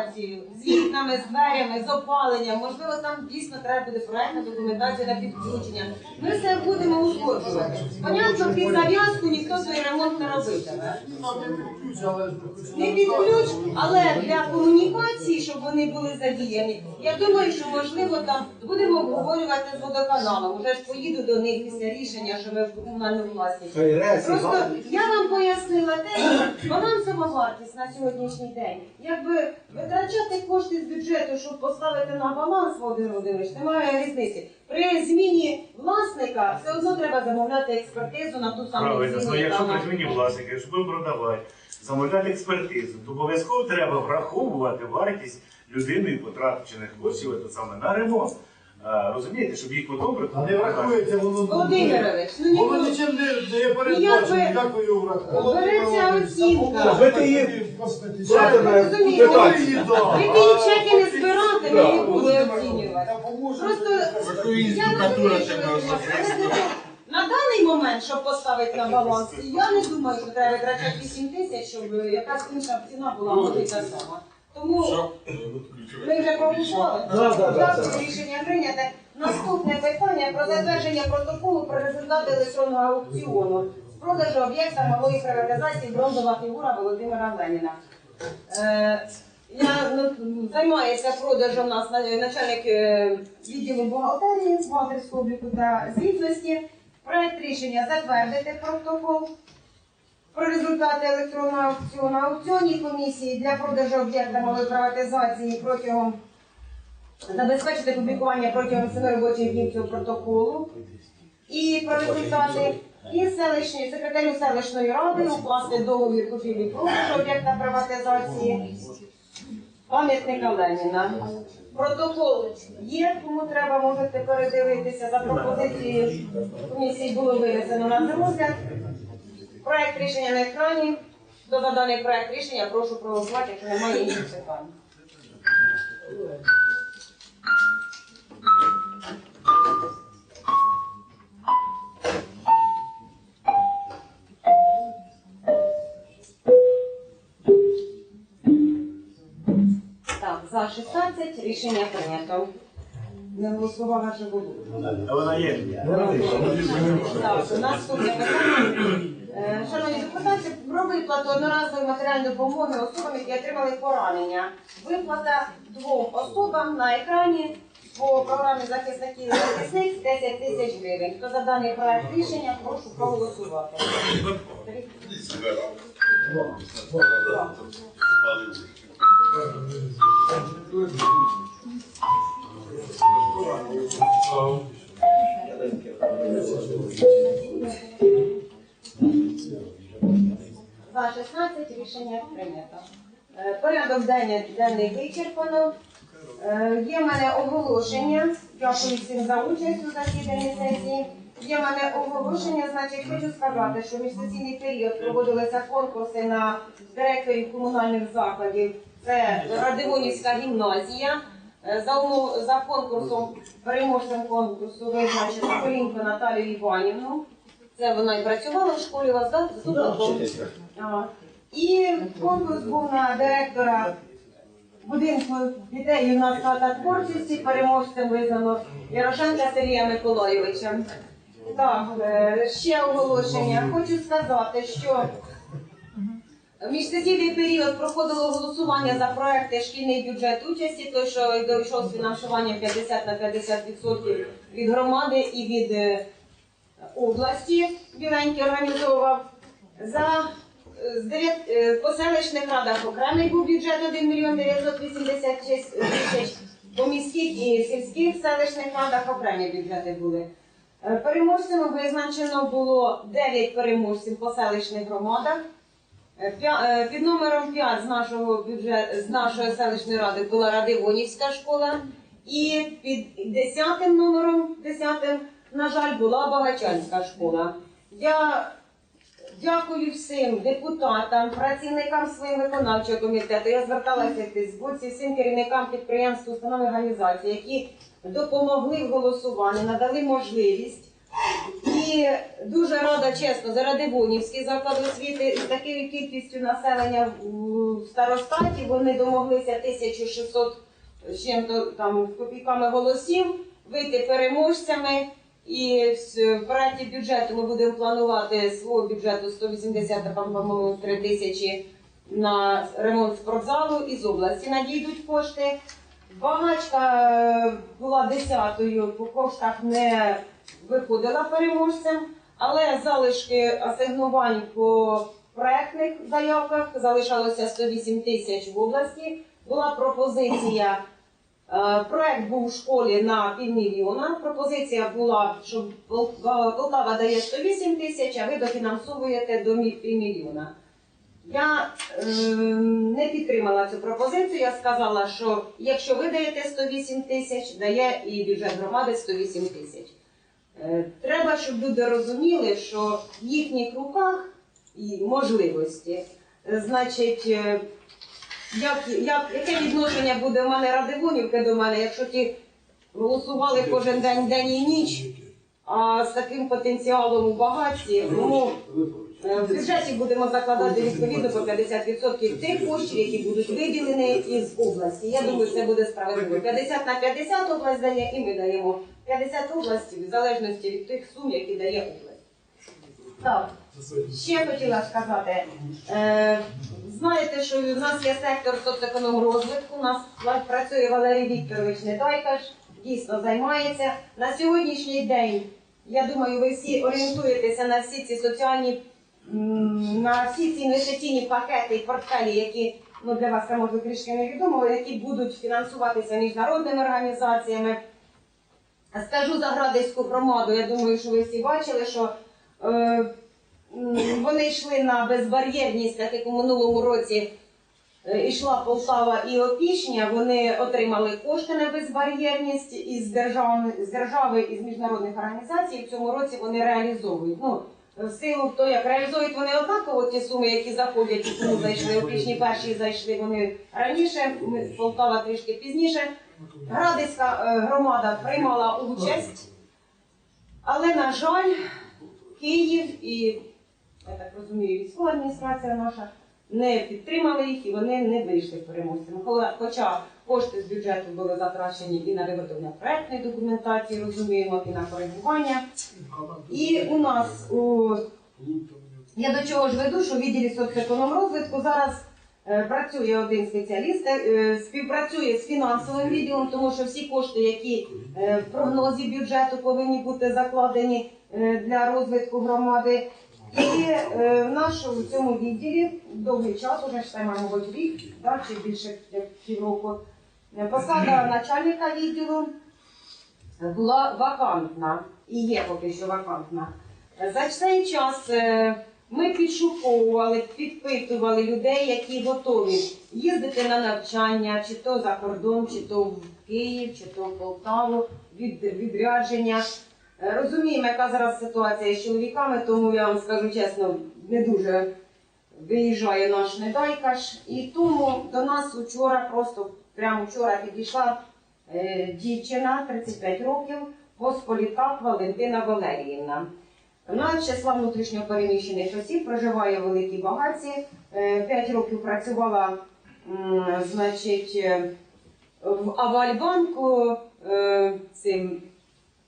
комунікацією, з вікнами, з дверями, з опаленням. Можливо, там дійсно треба буде проектна документація на підключення. Ми все будемо узгоджувати. Понятно, під зав'язку ніхто свій ремонт не робитиме. Не під ключ, але для комунікації, щоб вони були задіяні. Я думаю, що можливо там будемо обговорювати з водоканалом. Уже ж поїду до них після рішення, що ми в комунальну власність. Просто я вам пояснила те, що балансова вартість на сьогоднішній день. Якби витрачати кошти з бюджету, щоб поставити на баланс, Володимир Володимирович, немає різниці. При зміні власника все одно треба замовляти експертизу на ту саму Правильно, ціну, ну яка якщо вона- при зміні власника, якщо будемо продавати, замовляти експертизу, то обов'язково треба враховувати вартість людини потрачених коштів це саме на ремонт. А, розумієте, щоб їх потім А не врахується воно. Володимирович, ну Воно нічим не, не передбачено, Ніяк як ви його врахуєте. Береться оцінка. Ви ти її Розумієте. Ви ті чеки не збирати, ми не були оцінювати. Просто я розумію, що ви думаєте, але на даний момент, щоб поставити на баланс, я не думаю, що треба витрачати 8 тисяч, щоб якась інша ціна була може й та сама. Тому ми вже проголосували. Да, да, да, да. рішення прийняте. Наступне питання про затвердження протоколу про результати електронного аукціону з продажу об'єкта малої приватизації бронзова фігура Володимира Леніна. Е, я ну, займаюся продажем у нас на- начальник е, відділу бухгалтерії, бухгалтерського обліку та звітності. Проект рішення затвердити протокол про результати електронного аукціону. Аукціонній комісії для продажу об'єкта малої приватизації протягом забезпечити публікування протягом семи робочих днів цього протоколу і про результати. І селищні секретарю селищної ради укласти договір купівлі продажу об'єкта приватизації пам'ятника Леніна. Протокол є, кому треба, можете передивитися. За пропозицією комісії було винесено на розгляд. Проект рішення на екрані. Хто за даний проект рішення, прошу проголосувати, якщо немає інших питань. Так, за 16 рішення прийнято. Не голосувала вже було. А вона є. Так, наступне питання. Е, про виплату одноразової матеріальної допомоги особам, які отримали поранення. Виплата двом особам на екрані по програмі захисників захисниць 10 тисяч гривень. Хто за даний проект рішення, прошу проголосувати. Три. За 16 рішення прийнято. Е, Порядок денний, вичерпано. Е, Є в мене оголошення. Дякую всім за участь у засіданні сесії. Є в мене оголошення, значить, хочу сказати, що в міжсесійний період проводилися конкурси на директорів комунальних закладів. Це Радивонівська гімназія. Е, За умов за конкурсом, переможцем конкурсу визначено Полінку Наталію Іванівну. Це вона і працювала в школі у вас, так? Заступником? А, І конкурс був на директора будинку дітей юнацтва та творчості. Переможцем визнано Ярошенка Сергія Миколайовича. Так, е, ще оголошення. Хочу сказати, що в міжсесійний період проходило голосування за проекти шкільний бюджет участі, той, що дійшов з фінансуванням 50 на 50% від громади і від е, області Біленький організовував. За е, з дев'ят- е, по селищних радах окремий був бюджет 1 мільйон 986 тисяч, по міських і сільських селищних радах окремі бюджети були. Е, Переможцями визначено було 9 переможців по селищних громадах. Під номером 5 з нашого бюджет, з нашої селищної ради була Радивонівська школа. І під 10 номером 10, на жаль, була Багачанська школа. Я дякую всім депутатам, працівникам своєї виконавчого комітету. Я зверталася в Фейсбуці, всім керівникам підприємств, установ організацій, які допомогли в голосуванні, надали можливість. І дуже рада, чесно, за Радивонівський заклад освіти з такою кількістю населення в старостаті вони домоглися 1600 з чим-то там копійками голосів вийти переможцями. І в проєкті бюджету ми будемо планувати свого бюджету 180, по-моєму, 3 тисячі на ремонт спортзалу із області надійдуть кошти. Багачка е, була десятою, по коштах не виходила переможцем, але залишки асигнувань по проектних заявках залишалося 108 тисяч в області. Була пропозиція. Е, Проект був у школі на півмільйона. Пропозиція була, що Полтава дає 108 тисяч, а ви дофінансовуєте до півмільйона. Я е, не підтримала цю пропозицію. Я сказала, що якщо ви даєте 108 тисяч, дає і бюджет громади 108 тисяч. Е, треба, щоб люди розуміли, що в їхніх руках і можливості. Е, Значить, е, як, як, яке відношення буде в мене Радивонівки до мене, якщо ті голосували кожен день, день і ніч, а з таким потенціалом у багатстві, тому Е, В бюджеті будемо закладати відповідно по 50% тих коштів, які будуть виділені із області. Я думаю, це буде справедливо. 50 на 50 область дає, і ми даємо 50 областів, в залежності від тих сум, які дає область. Так, ще хотіла сказати. Е, знаєте, що в нас є сектор соцекономрозвитку, у нас працює Валерій Вікторович Недайкаш, дійсно займається. На сьогоднішній день, я думаю, ви всі орієнтуєтеся на всі ці соціальні на всі ці інвестиційні пакети і портфелі, які ну для вас може трішки невідомо, які будуть фінансуватися міжнародними організаціями. Скажу за Градиську громаду, я думаю, що ви всі бачили, що е, вони йшли на безбар'єрність, так як у минулому році е, йшла Полтава і Опішня, вони отримали кошти на безбар'єрність із держави, з держави і з міжнародних організацій. В цьому році вони реалізовують. Ну, в силу того, як реалізують вони однаково ті суми, які заходять, і тому зайшли опішні перші зайшли вони раніше, Полтава трішки пізніше. Градиська е, громада приймала участь, але, на жаль, Київ і, я так розумію, військова адміністрація наша не підтримали їх і вони не вийшли переможцями. Хоча кошти з бюджету були затрачені і на виготовлення проектної документації, розуміємо, і на коригування. І у нас у я до чого ж веду, що в відділі соцекономрозвитку зараз е, працює один спеціаліст, е, співпрацює з фінансовим відділом, тому що всі кошти, які е, в прогнозі бюджету повинні бути закладені е, для розвитку громади. І е, в нашому цьому відділі довгий час, уже ж мабуть, рік, да, чи більше як півроку, е, посада начальника відділу була вакантна і є поки що вакантна. За цей час е, ми підшуковували, підпитували людей, які готові їздити на навчання, чи то за кордон, чи то в Київ, чи то в Полтаву, від відрядження. Е, Розуміємо, яка зараз ситуація з чоловіками, тому я вам скажу чесно, не дуже виїжджає наш недайкаш. І тому до нас вчора, просто прямо вчора підійшла е, дівчина 35 років, Посполітак Валентина Валеріївна. Вона числа внутрішньо переміщених осіб, проживає в Великій Багатці, 5 років працювала значить, е, в Авальбанку е, цим,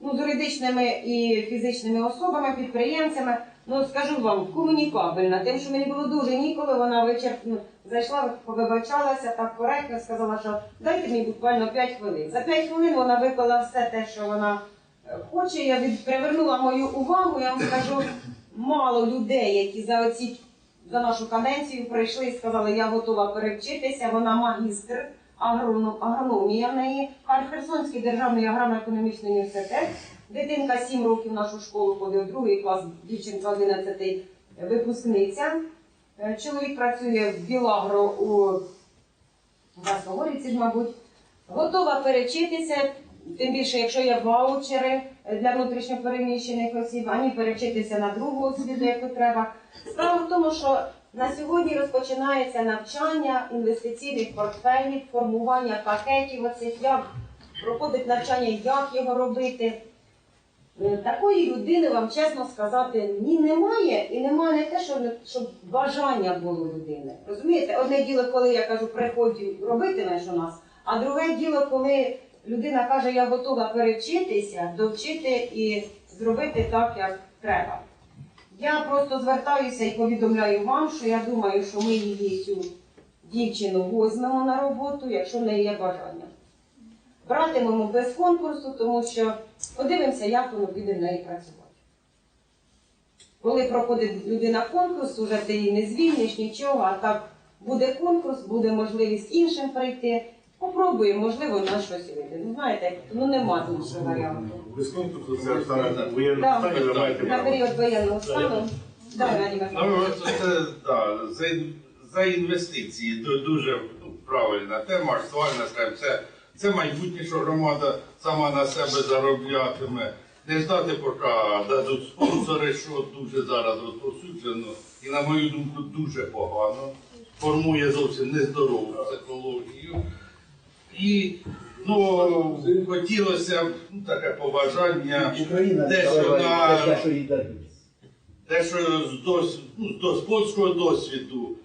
ну, з юридичними і фізичними особами, підприємцями. Ну, скажу вам, комунікабельна, тим, що мені було дуже ніколи, вона вичерпно зайшла, повибачалася так коректно, сказала, що дайте мені буквально 5 хвилин. За 5 хвилин вона виклала все те, що вона е, хоче. Я від, привернула мою увагу, я вам скажу, мало людей, які за оці за нашу каденцію прийшли і сказали, я готова перевчитися, вона магістр агрономія в неї, Херсонський державний аграрно-економічний університет. Дитинка 7 років нашу школу ходить, другий клас, дівчинка 11 випускниця. Е, Чоловік працює в Білагро у Красногорівці, мабуть. Готова перечитися, тим більше, якщо є ваучери для внутрішньопереміщених осіб, ані перечитися на другу освіту, яку треба. Справа в тому, що на сьогодні розпочинається навчання інвестиційних портфелів, формування пакетів оцих, як проходить навчання, як його робити. Е, Такої людини, вам чесно сказати, ні немає, і немає не те, що щоб бажання було людини. Розумієте, одне діло, коли я кажу, приходь робитимеш у нас, а друге діло, коли людина каже, я готова перевчитися, довчити і зробити так, як треба. Я просто звертаюся і повідомляю вам, що я думаю, що ми її цю дівчину візьмемо на роботу, якщо в неї є бажання. Братимемо без конкурсу, тому що подивимося, як воно буде в неї працювати. Коли проходить людина конкурс, уже ти її не звільниш, нічого, а так буде конкурс, буде можливість іншим прийти. Попробуємо, можливо, на щось вийде. Ну, знаєте, ну нема іншого варіанту. Без конкурсу це воєнному Да. ви маєте На право. період воєнного стану. Ну, от це, да, за, ін- за інвестиції ду- дуже ну, правильна тема, актуальна тема. Це, це майбутнє, що громада сама на себе зароблятиме. Не ждати, поки дадуть спонсори, що дуже зараз розповсюджено. І, на мою думку, дуже погано. Формує зовсім нездорову психологію. І ну, хотілося б ну, таке побажання. Україна Те, що на- те, що їй дадуть. те, що з, дос, ну, з дос, польського досвіду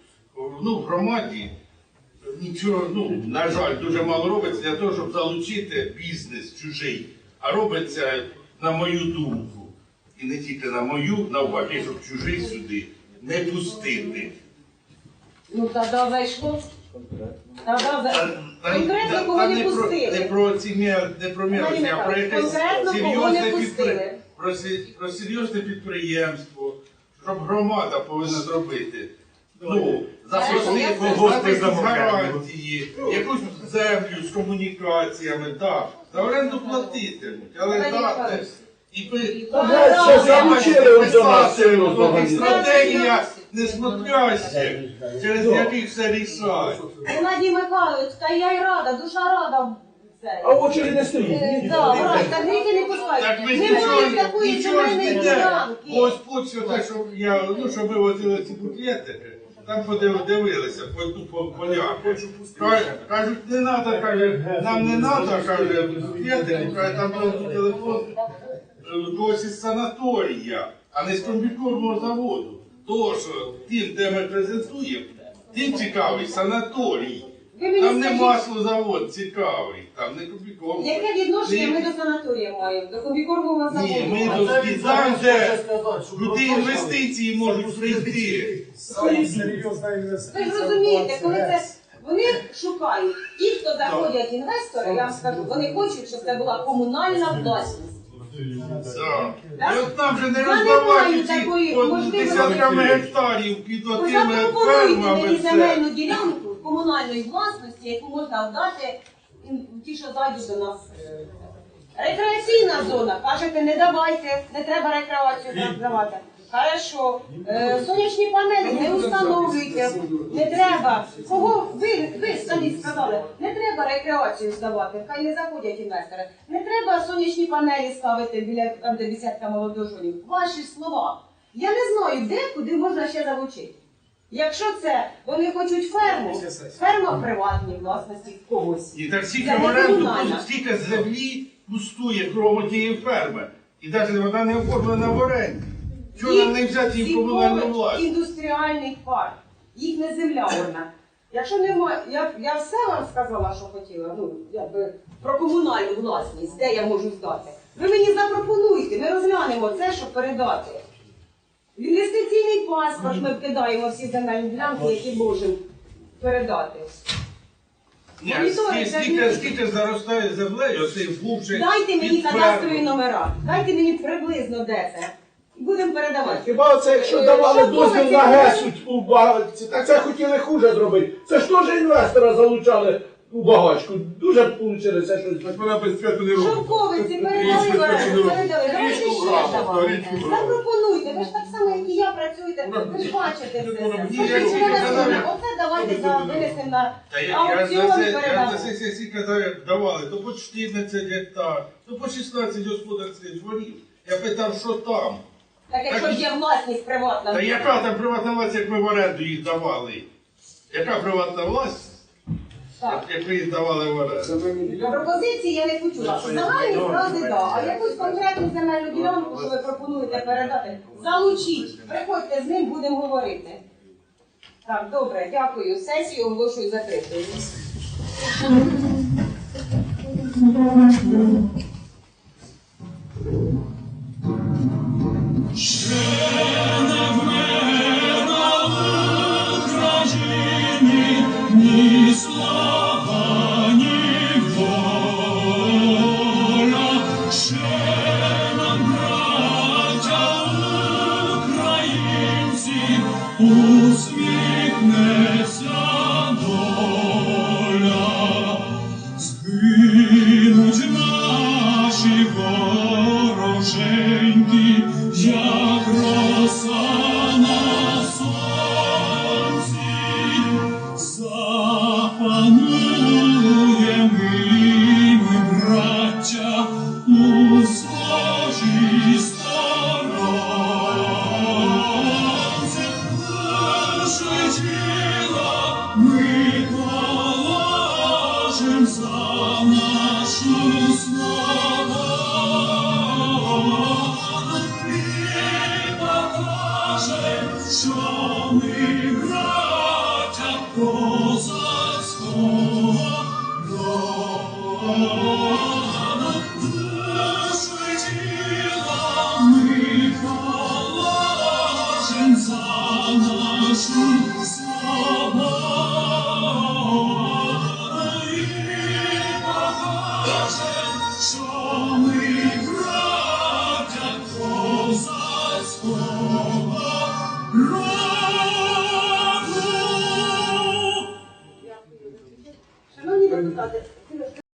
ну, в громаді нічого, ну, на жаль, дуже мало робиться для того, щоб залучити бізнес чужий. А робиться, на мою думку, і не тільки на мою, навпаки, щоб чужий сюди не пустити. Ну, тоді зайшло. Конкретно кого не пустили? не про ці не про мер, а про якесь серйозне підприємство. Про, серйозне підприємство, щоб громада повинна зробити. Ну, Я- я- Когось гарантії, якусь землю з комунікаціями, так. За оренду платитимуть, але дати. І пи- Ну, Стратегія несмотрящих, через яких все рішать. Геннадій Михайлович, та я й рада, душа рада. це. А очері не стоїть. Е. Да, так гріки не. Так ви Немає нічого, такої нічого ж земельної не ділянки. Ось почва, те, що я, ну, що ми возили ці буклетики, там подив- дивилися по, ну, по поляки. Кажуть, Кажуть, не треба, каже, нам не треба, каже, буклетики, каже, там треба телефон е, когось із санаторія, а не з комбікормового заводу. Того, що тим, де ми презентуємо, тим цікавий санаторій. Ви мені Там не скажіть, маслозавод цікавий, там не комбікормовий. яке відношення ми до санаторія маємо, до комбікормового заводу? Ні, ми до це там, зараз де сказати, що Куди інвестиції можуть прийти? Серйозна Ви інвестиція. ж розумієте, коли це вони шукають, ті, хто заходять інвестори, я вам скажу, вони хочуть, щоб це була комунальна власність. Так? І от нам же не роздавати ці такої от можливості. десятками гектарів під Ви отими запропонуйте фермами. мені земельну ділянку комунальної власності, яку можна вдати ін- ті, що зайдуть до нас. Рекреаційна зона. Кажете, не давайте, не треба рекреацію давати. Хорошо. Е, сонячні панелі не установлюйте. Не треба. Кого ви, ви самі сказали, не треба рекреацію здавати, хай не заходять інвестори. Не треба сонячні панелі ставити біля там, де бесідка молодожонів. Ваші слова. Я не знаю, де куди можна ще залучити. Якщо це вони хочуть ферму, ферма приватній власності когось. І так стільки в оренду, стільки землі пустує кругом тієї ферми. І навіть вона не оформлена в оренді. Чого нам не взяти її в комунальну власність? Індустріальний парк. Їхня земля одна. Якщо немає, я, я все вам сказала, що хотіла, ну, якби про комунальну власність, де я можу здати. Ви мені запропонуйте, ми розглянемо це, щоб передати. В інвестиційний паспорт ми вкидаємо всі земельні ділянки, які можемо передати. Ні, Моніторинг, скільки, це ж скільки, не- скільки заростає землею, оцей бувший Дайте мені кадастрові номера, дайте мені приблизно де це. І будемо передавати. Хіба це якщо Е, давали що дозвіл на Гесу у багатці, так це хотіли хуже зробити. Це ж теж інвестора залучали у багачку. Дуже вийшло це щось. Вона без святу не робить. Шовковиці передали передали. Давайте ще брала, давайте. річку брала. Запропонуйте, ви ж так само, як і я працюєте, ви ж бачите все це. Ні, Скажіть, я тільки казав, Оце давайте за винесемо на Та я, я, аукціон це, я передамо. за це сесії казав, давали, то по 14 гектар, то по 16 господарських дворів. Я питав, що там. Так якщо ж є власність приватна. Та яка там приватна власність, як ми в оренду їх давали? Яка приватна власність? Так. якби їх давали в оренду. Пропозиції я не почула. Загальні фрази да, а якусь конкретну земельну ділянку, що ви пропонуєте передати, залучіть. Приходьте з ним, будемо говорити. Так, добре, дякую. Сесію оголошую закритою. Ні слава, 哦。